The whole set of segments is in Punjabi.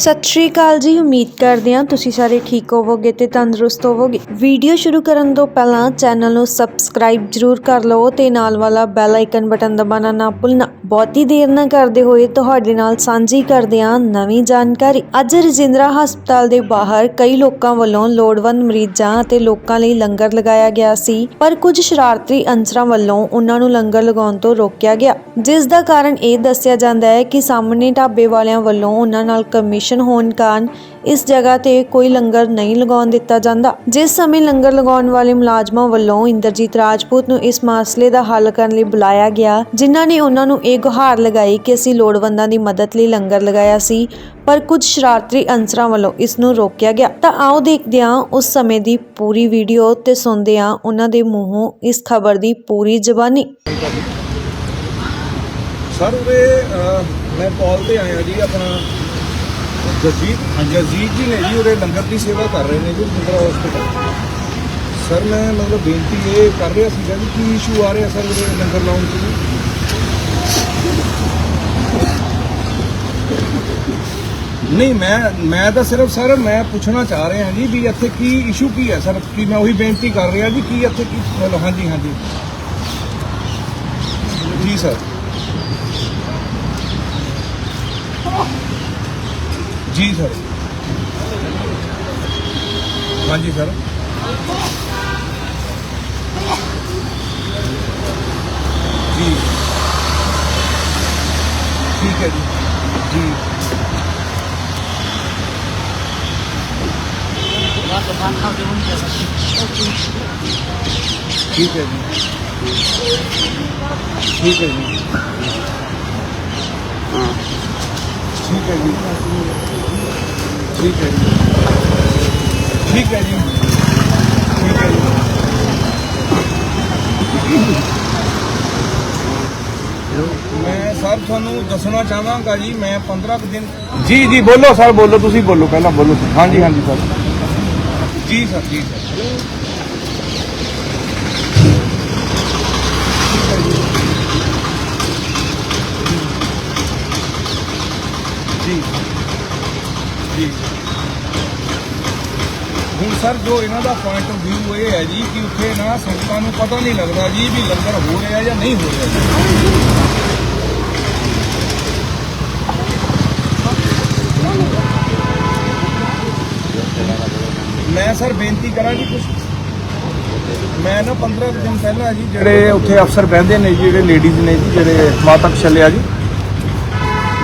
ਸਤਿ ਸ਼੍ਰੀ ਅਕਾਲ ਜੀ, ਉਮੀਦ ਕਰਦੇ ਹਾਂ ਤੁਸੀਂ ਸਾਰੇ ਠੀਕ ਹੋਵੋਗੇ ਤੇ ਤੰਦਰੁਸਤ ਹੋਵੋਗੇ। ਵੀਡੀਓ ਸ਼ੁਰੂ ਕਰਨ ਤੋਂ ਪਹਿਲਾਂ ਚੈਨਲ ਨੂੰ ਸਬਸਕ੍ਰਾਈਬ ਜਰੂਰ ਕਰ ਲਓ ਤੇ ਨਾਲ ਵਾਲਾ ਬੈਲ ਆਈਕਨ ਬਟਨ ਦਬਾਉਣਾ ਨਾ ਭੁੱਲਣਾ। ਬਹੁਤੀ ਦੇਰ ਨਾ ਕਰਦੇ ਹੋਏ ਤੁਹਾਡੇ ਨਾਲ ਸਾਂਝੀ ਕਰਦੇ ਹਾਂ ਨਵੀਂ ਜਾਣਕਾਰੀ। ਅੱਜ ਰਜਿੰਦਰਾ ਹਸਪਤਾਲ ਦੇ ਬਾਹਰ ਕਈ ਲੋਕਾਂ ਵੱਲੋਂ ਲੋੜਵੰਦ ਮਰੀਜ਼ਾਂ ਅਤੇ ਲੋਕਾਂ ਲਈ ਲੰਗਰ ਲਗਾਇਆ ਗਿਆ ਸੀ, ਪਰ ਕੁਝ ਸ਼ਰਾਰਤੀ ਅਨਸਰਾਂ ਵੱਲੋਂ ਉਹਨਾਂ ਨੂੰ ਲੰਗਰ ਲਗਾਉਣ ਤੋਂ ਰੋਕਿਆ ਗਿਆ। ਜਿਸ ਦਾ ਕਾਰਨ ਇਹ ਦੱਸਿਆ ਜਾਂਦਾ ਹੈ ਕਿ ਸਾਹਮਣੇ ਢਾਬੇ ਵਾਲਿਆਂ ਵੱਲੋਂ ਉਹਨਾਂ ਨਾਲ ਕਮਿਸ਼ਨ ਹੋਣ ਕਾਰਨ ਇਸ ਜਗ੍ਹਾ ਤੇ ਕੋਈ ਲੰਗਰ ਨਹੀਂ ਲਗਾਉਣ ਦਿੱਤਾ ਜਾਂਦਾ। ਜਿਸ ਸਮੇਂ ਲੰਗਰ ਲਗਾਉਣ ਵਾਲੇ ਮੁਲਾਜ਼ਮਾਂ ਵੱਲੋਂ ਇੰਦਰਜੀਤ ਰਾਜਪੂਤ ਨੂੰ ਇਸ ਮਸਲੇ ਦਾ ਹੱਲ ਕਰਨ ਲਈ ਬੁਲਾਇਆ ਗਿਆ, ਜਿਨ੍ਹਾਂ ਨੇ ਉਹਨਾਂ ਨੂੰ ਇਹ ਗੁਹਾਰ ਲਗਾਈ ਕਿ ਅਸੀਂ ਲੋੜਵੰਦਾਂ ਦੀ ਮਦਦ ਲਈ ਲੰਗਰ ਲਗਾਇਆ ਸੀ, ਪਰ ਕੁਝ ਸ਼ਰਾਰਤੀ ਅਨਸਰਾਂ ਵੱਲੋਂ ਇਸ ਨੂੰ ਰੋਕਿਆ ਗਿਆ। ਤਾਂ ਆਓ ਦੇਖਦੇ ਹਾਂ ਉਸ ਸਮੇਂ ਦੀ ਪੂਰੀ ਵੀਡੀਓ ਤੇ ਸੁਣਦੇ ਹਾਂ ਉਹਨਾਂ ਦੇ ਮੂੰਹੋਂ ਇਸ ਖਬਰ ਦੀ ਪੂਰੀ ਜ਼ਬਾਨੀ। ਸਰ ਉਰੇ ਮੈਂ ਕਾਲ ਤੇ ਆਇਆ ਜੀ ਆਪਣਾ। ਜਸਜੀਤ ਜਸਜੀਤ ਜੀ ਨੇ ਜੀ ਉਰੇ ਲੰਗਰ ਦੀ ਸੇਵਾ ਕਰ ਰਹੇ ਨੇ ਜੀ ਜਿੰਦਰਾ ਹਸਪੀਟਲ ਸਰ ਮੈਂ ਮਤਲਬ ਬੇਨਤੀ ਇਹ ਕਰ ਰਿਹਾ ਸੀਗਾ ਜੀ, ਕੀ ਇਸ਼ੂ ਆ ਰਿਹਾ ਸਰ ਉਰੇ ਲੰਗਰ ਲਾਉਣ 'ਚ ਜੀ ਨਹੀਂ, ਮੈਂ ਮੈਂ ਤਾਂ ਸਿਰਫ ਸਰ ਮੈਂ ਪੁੱਛਣਾ ਚਾਹ ਰਿਹਾ ਜੀ ਵੀ ਇੱਥੇ ਕੀ ਇਸ਼ੂ ਕੀ ਹੈ ਸਰ ਕੀ ਮੈਂ ਉਹੀ ਬੇਨਤੀ ਕਰ ਰਿਹਾ ਜੀ ਕੀ ਇੱਥੇ ਕੀ ਹਾਂਜੀ ਹਾਂਜੀ। ਜੀ ਸਰ ਜੀ, ਸਰ। ਹਾਂਜੀ, ਸਰ। ਜੀ। ਠੀਕ ਹੈ ਜੀ। ਜੀ। ਠੀਕ ਹੈ ਜੀ। ਠੀਕ ਹੈ ਜੀ। ਹਾਂ। ਠੀਕ ਹੈ ਜੀ। ਠੀਕ ਹੈ ਜੀ। ਠੀਕ ਹੈ ਜੀ। ਠੀਕ ਹੈ ਜੀ। ਮੈਂ ਸਰ ਤੁਹਾਨੂੰ ਦੱਸਣਾ ਚਾਹਾਂਗਾ ਜੀ ਮੈਂ 15 ਕੁ ਦਿਨ ਜੀ ਜੀ ਬੋਲੋ ਸਰ ਬੋਲੋ ਤੁਸੀਂ ਬੋਲੋ ਪਹਿਲਾਂ ਬੋਲੋ ਹਾਂਜੀ ਹਾਂਜੀ ਸਰ। ਜੀ ਸਰ ਜੀ ਸਰ। ਜੀ। ਜੀ। ਹੁਣ ਸਰ ਜੋ ਇਹਨਾਂ ਦਾ ਪੁਆਇੰਟ ਆਫ View ਇਹ ਹੈ ਜੀ ਕਿ ਉੱਥੇ ਨਾ ਸੰਗਤਾਂ ਨੂੰ ਪਤਾ ਨਹੀਂ ਲੱਗਦਾ ਜੀ ਵੀ ਲੰਗਰ ਹੋ ਰਿਹਾ ਜਾਂ ਨਹੀਂ ਹੋ ਰਿਹਾ ਜੀ। ਮੈਂ ਸਰ ਬੇਨਤੀ ਕਰਾਂ ਜੀ ਕੁਝ ਮੈਂ ਨਾ 15 ਕੁ ਦਿਨ ਪਹਿਲਾਂ ਜੀ ਜਿਹੜੇ ਉੱਥੇ ਅਫਸਰ ਬਹਿੰਦੇ ਨੇ ਜੀ, ਜਿਹੜੇ ਲੇਡੀਜ਼ ਨੇ ਜੀ ਜਿਹੜੇ ਮਾਤਾ ਛੱਲਿਆ ਜੀ।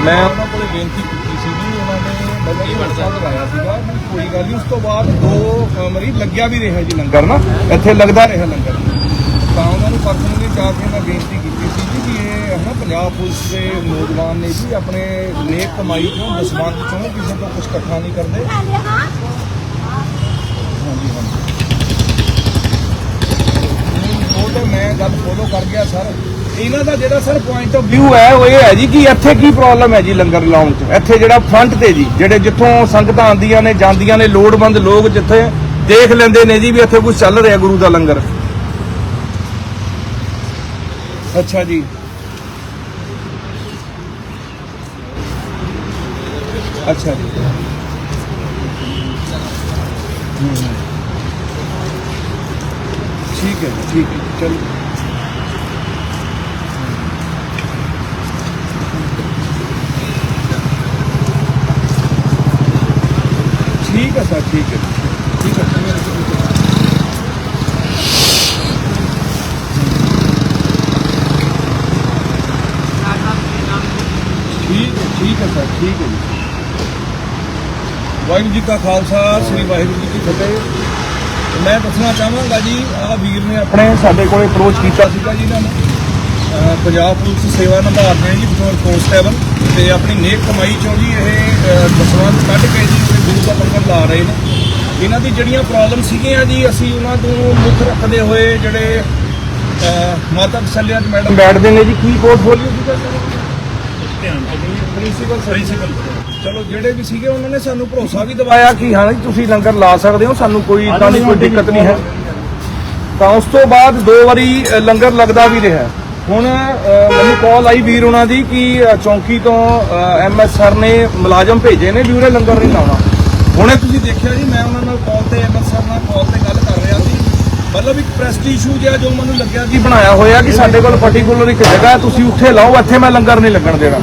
ਮੈਂ ਉਹਨਾਂ ਕੋਲੇ ਬੇਨਤੀ ਕੀਤੀ ਸੀ ਜੀ ਉਹਨਾਂ ਨੇ ਮੈਨੂੰ ਇਹ ਵਰਤਾ ਲਗਾਇਆ ਸੀਗਾ ਵੀ ਕੋਈ ਗੱਲ ਨਹੀਂ ਉਸ ਤੋਂ ਬਾਅਦ ਦੋ ਅ, ਮਰੀਜ਼ ਲੱਗਿਆ ਵੀ ਰਿਹਾ ਜੀ ਲੰਗਰ ਨਾ ਇੱਥੇ ਲੱਗਦਾ ਰਿਹਾ ਲੰਗਰ। ਤਾਂ ਉਹਨਾਂ ਨੂੰ ਪਰਸਨਲੀ ਜਾ ਕੇ ਮੈਂ ਬੇਨਤੀ ਕੀਤੀ ਸੀ ਜੀ ਵੀ ਇਹ ਹੈ ਨਾ ਪੰਜਾਬ ਪੁਲਿਸ ਦੇ ਨੌਜਵਾਨ ਨੇ ਜੀ ਆਪਣੇ ਨੇਕ ਕਮਾਈ ਤੋਂ ਦਸਵੰਤ ਚੋਂ ਕਿਸੇ ਤੋਂ ਕੁਝ ਇਕੱਠਾ ਨਹੀਂ ਕਰਦੇ। ਹਾਂਜੀ ਹਾਂਜੀ। ਉਹ ਤਾਂ ਮੈਂ ਗੱਲ ਫੋਲੋ ਕਰ ਗਿਆ ਸਰ। ਇਹਨਾਂ ਦਾ ਜਿਹੜਾ ਸਰ ਪੁਆਇੰਟ ਆਫ View ਹੈ, ਉਹ ਇਹ ਹੈ ਜੀ ਕਿ ਇੱਥੇ ਕੀ ਪ੍ਰੋਬਲਮ ਹੈ ਜੀ ਲੰਗਰ ਲਾਉਣ 'ਚ? ਇੱਥੇ ਜਿਹੜਾ ਫਰੰਟ ਤੇ ਜੀ, ਜਿਹੜੇ ਜਿੱਥੋਂ ਸੰਗਤਾਂ ਆਉਂਦੀਆਂ ਨੇ, ਜਾਂਦੀਆਂ ਨੇ, ਲੋੜਵੰਦ ਲੋਕ ਜਿੱਥੇ ਦੇਖ ਲੈਂਦੇ ਨੇ ਜੀ ਵੀ ਇੱਥੇ ਕੁਝ ਚੱਲ ਰਿਹਾ ਗੁਰੂ ਦਾ ਲੰਗਰ। ਅੱਛਾ ਜੀ। ਅੱਛਾ ਜੀ। ਠੀਕ ਹੈ ਠੀਕ ਹੈ ਚਲੋ। ਠੀਕ ਹੈ ਸਰ, ਠੀਕ ਹੈ। ਠੀਕ ਹੈ। ਠੀਕ ਹੈ ਠੀਕ ਹੈ ਸਰ, ਠੀਕ ਹੈ ਜੀ। ਵਾਹਿਗੁਰੂ ਜੀ ਕਾ ਖਾਲਸਾ, ਸ੍ਰੀ ਵਾਹਿਗੁਰੂ ਜੀ ਕੀ ਫਤਿਹ। ਮੈਂ ਦੱਸਣਾ ਚਾਹਾਂਗਾ ਜੀ, ਆਹ ਵੀਰ ਨੇ ਆਪਣੇ ਸਾਡੇ ਕੋਲੇ ਅਪਰੋਚ ਕੀਤਾ ਸੀਗਾ ਜੀ ਇਹਨਾਂ ਨੇ। ਪੰਜਾਬ ਪੁਲਿਸ ਸੇਵਾ ਨਿਭਾ ਰਹੇ ਜੀ ਬਤੌਰ ਕਾਂਸਟੇਬਲ ਤੇ ਆਪਣੀ ਨੇਕ ਕਮਾਈ ਚੋਂ ਜੀ ਇਹ ਅਹ, ਦਸਵੰਧ ਕੱਢ ਕੇ ਜੀ ਆਪਣੇ ਗੁਰੂ ਦਾ ਲੰਗਰ ਲਾ ਰਹੇ ਨੇ। ਇਹਨਾਂ ਦੀ ਜਿਹੜੀਆਂ ਪ੍ਰੋਬਲਮ ਸੀਗੀਆਂ ਜੀ ਅਸੀਂ ਉਹਨਾਂ ਨੂੰ ਮੁੱਖ ਰੱਖਦੇ ਹੋਏ ਜਿਹੜੇ ਮਾਤਾ ਤਸੱਲਿਆ ਜੀ ਮੈਡਮ ਬੈਠਦੇ ਨੇ ਜੀ ਕੀ ਪੋਰਟਫੋਲੀਓ ਸੀਗਾ ਪ੍ਰਿੰਸੀਪਲ ਪ੍ਰਿੰਸੀਪਲ ਚਲੋ ਜਿਹੜੇ ਵੀ ਸੀਗੇ ਉਹਨਾਂ ਨੇ ਸਾਨੂੰ ਭਰੋਸਾ ਵੀ ਦਿਵਾਇਆ ਕਿ ਹਾਂ ਜੀ ਤੁਸੀਂ ਲੰਗਰ ਲਾ ਸਕਦੇ ਹੋ ਸਾਨੂੰ ਕੋਈ ਇਦਾਂ ਦੀ ਕੋਈ ਦਿੱਕਤ ਨਹੀਂ ਹੈ। ਤਾਂ ਉਸ ਤੋਂ ਬਾਅਦ ਦੋ ਵਾਰੀ ਲੰਗਰ ਲੱਗਦਾ ਵੀ ਰਿਹਾ। ਹੁਣ ਮੈਨੂੰ ਕਾਲ ਆਈ ਵੀਰ ਉਹਨਾਂ ਦੀ ਕਿ ਚੌਂਕੀ ਤੋਂ ਐਮਐਸ ਸਰ ਨੇ ਮੁਲਾਜ਼ਮ ਭੇਜੇ ਨੇ ਵੀ ਉਰੇ ਲੰਗਰ ਨਹੀਂ ਲਾਉਣਾ। ਹੁਣੇ ਤੁਸੀਂ ਦੇਖਿਆ ਜੀ, ਮੈਂ ਉਹਨਾਂ ਨਾਲ ਕਾਲ ਤੇ ਐਮਐਸ ਸਰ ਨਾਲ ਕਾਲ ਤੇ ਗੱਲ ਕਰ ਰਿਹਾ ਸੀ। ਮਤਲਬ ਇੱਕ ਪ੍ਰੈਸਟ ਇਸ਼ੂ ਜਿਹਾ ਜੋ ਮੈਨੂੰ ਲੱਗਿਆ ਕਿ ਬਣਾਇਆ ਹੋਇਆ ਕਿ ਸਾਡੇ ਕੋਲ ਪਾਰਟਿਕੂਲਰ ਇੱਕ ਜਗ੍ਹਾ ਤੁਸੀਂ ਉੱਥੇ ਲਾਓ, ਇੱਥੇ ਮੈਂ ਲੰਗਰ ਨਹੀਂ ਲੱਗਣ ਦੇਣਾ।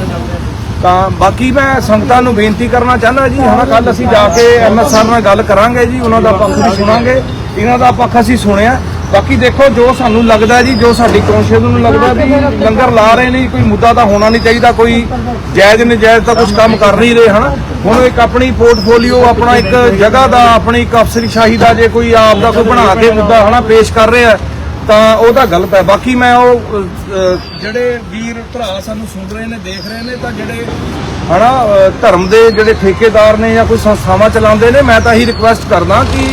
ਤਾਂ ਬਾਕੀ ਮੈਂ ਸੰਗਤਾਂ ਨੂੰ ਬੇਨਤੀ ਕਰਨਾ ਚਾਹੁੰਦਾ ਜੀ ਹੁਣ ਕੱਲ ਅਸੀਂ ਜਾ ਕੇ ਐਮਐਸ ਸਰ ਨਾਲ ਗੱਲ ਕਰਾਂਗੇ ਜੀ, ਉਹਨਾਂ ਦਾ ਪੱਖ ਵੀ ਸੁਣਾਂਗੇ। ਇਹਨਾਂ ਦਾ ਪੱਖ ਅਸੀਂ ਸੁਣਿਆ। ਬਾਕੀ ਦੇਖੋ ਜੋ ਸਾਨੂੰ ਲੱਗਦਾ ਜੀ ਜੋ ਸਾਡੀ ਕੌਂਸ਼ੀਅਸ ਨੂੰ ਲੱਗਦਾ ਵੀ ਲੰਗਰ ਲਾ ਰਹੇ ਨੇ ਕੋਈ ਮੁੱਦਾ ਤਾਂ ਹੋਣਾ ਨਹੀਂ ਚਾਹੀਦਾ ਕੋਈ ਜਾਇਜ਼ ਨਜਾਇਜ਼ ਤਾਂ ਕੁਝ ਕੰਮ ਕਰ ਨਹੀਂ ਰਹੇ ਹਨਾ? ਹੁਣ ਇੱਕ ਆਪਣੀ ਪੋਰਟਫੋਲੀਓ ਆਪਣਾ ਇੱਕ ਜਗ੍ਹਾ ਦਾ ਆਪਣੀ ਇੱਕ ਅਫਸਰਸ਼ਾਹੀ ਦਾ ਜੇ ਕੋਈ ਆਪ ਦਾ ਕੋਈ ਬਣਾ ਕੇ ਮੁੱਦਾ ਹਨਾ ਪੇਸ਼ ਕਰ ਰਿਹਾ ਤਾਂ ਉਹ ਤਾਂ ਗਲਤ ਹੈ। ਬਾਕੀ ਮੈਂ ਉਹ ਜਿਹੜੇ ਵੀਰ ਭਰਾ ਸਾਨੂੰ ਸੁਣ ਰਹੇ ਨੇ ਦੇਖ ਰਹੇ ਨੇ ਤਾਂ ਜਿਹੜੇ ਹਨਾ ਅ, ਧਰਮ ਦੇ ਜਿਹੜੇ ਠੇਕੇਦਾਰ ਨੇ ਜਾਂ ਕੋਈ ਸੰਸਥਾਵਾਂ ਚਲਾਉਂਦੇ ਨੇ ਮੈਂ ਤਾਂ ਇਹੀ ਰਿਕੁਐਸਟ ਕਰਦਾ ਕਿ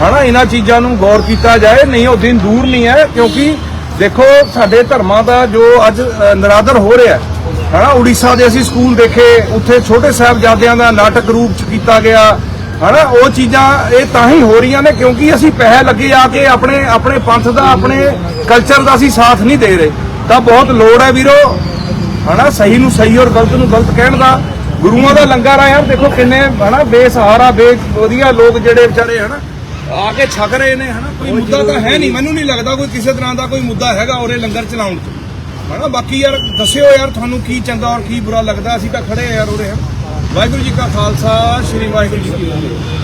ਹਨਾ ਇਹਨਾਂ ਚੀਜ਼ਾਂ ਨੂੰ ਗੌਰ ਕੀਤਾ ਜਾਏ ਨਹੀਂ ਉਹ ਦਿਨ ਦੂਰ ਨਹੀਂ ਹੈ ਕਿਉਂਕਿ ਦੇਖੋ ਸਾਡੇ ਧਰਮਾਂ ਦਾ ਜੋ ਅੱਜ ਅ, ਨਿਰਾਦਰ ਹੋ ਰਿਹਾ ਹਨਾ ਉੜੀਸਾ ਦੇ ਅਸੀਂ ਸਕੂਲ ਦੇਖੇ ਉੱਥੇ ਛੋਟੇ ਸਾਹਿਬਜ਼ਾਦਿਆਂ ਦਾ ਨਾਟਕ ਰੂਪ ਚ ਕੀਤਾ ਗਿਆ ਹਨਾ ਉਹ ਚੀਜ਼ਾਂ ਇਹ ਤਾਂ ਹੀ ਹੋ ਰਹੀਆਂ ਨੇ ਕਿਉਂਕਿ ਅਸੀਂ ਪੈਸੇ ਲੱਗੇ ਆ ਕੇ ਆਪਣੇ ਆਪਣੇ ਪੰਥ ਦਾ ਆਪਣੇ ਕਲਚਰ ਦਾ ਅਸੀਂ ਸਾਥ ਨਹੀਂ ਦੇ ਰਹੇ। ਤਾਂ ਬਹੁਤ ਲੋੜ ਹੈ ਵੀਰੋ ਹਨਾ ਸਹੀ ਨੂੰ ਸਹੀ ਔਰ ਗਲਤ ਨੂੰ ਗਲਤ ਕਹਿਣ ਦਾ। ਗੁਰੂਆਂ ਦਾ ਲੰਗਰ ਆ ਯਾਰ ਦੇਖੋ ਕਿੰਨੇ ਹਨਾ ਬੇਸਹਾਰਾ ਬੇ ਵਧੀਆ ਲੋਕ ਜਿਹੜੇ ਵਿਚਾਰੇ ਹਨਾ ਆ ਕੇ ਛਕ ਰਹੇ ਨੇ ਹਨਾ? ਕੋਈ ਮੁੱਦਾ ਤਾਂ ਹੈ ਨਹੀਂ। ਮੈਨੂੰ ਨਹੀਂ ਲੱਗਦਾ ਕੋਈ ਕਿਸੇ ਤਰ੍ਹਾਂ ਦਾ ਕੋਈ ਮੁੱਦਾ ਹੈਗਾ ਔਰੇ ਲੰਗਰ ਚਲਾਉਣ 'ਚ ਹਨਾ ਬਾਕੀ ਯਾਰ ਦੱਸਿਓ ਯਾਰ ਤੁਹਾਨੂੰ ਕੀ ਚੰਗਾ ਔਰ ਕੀ ਬੁਰਾ ਲੱਗਦਾ। ਅਸੀਂ ਤਾਂ ਖੜੇ ਆ ਯਾਰ ਉਰੇ ਹਨਾ? ਵਾਹਿਗੁਰੂ ਜੀ ਕਾ ਖਾਲਸਾ ਸ੍ਰੀ ਵਾਹਿਗੁਰੂ ਜੀ ਕੀ ਫਤਿਹ।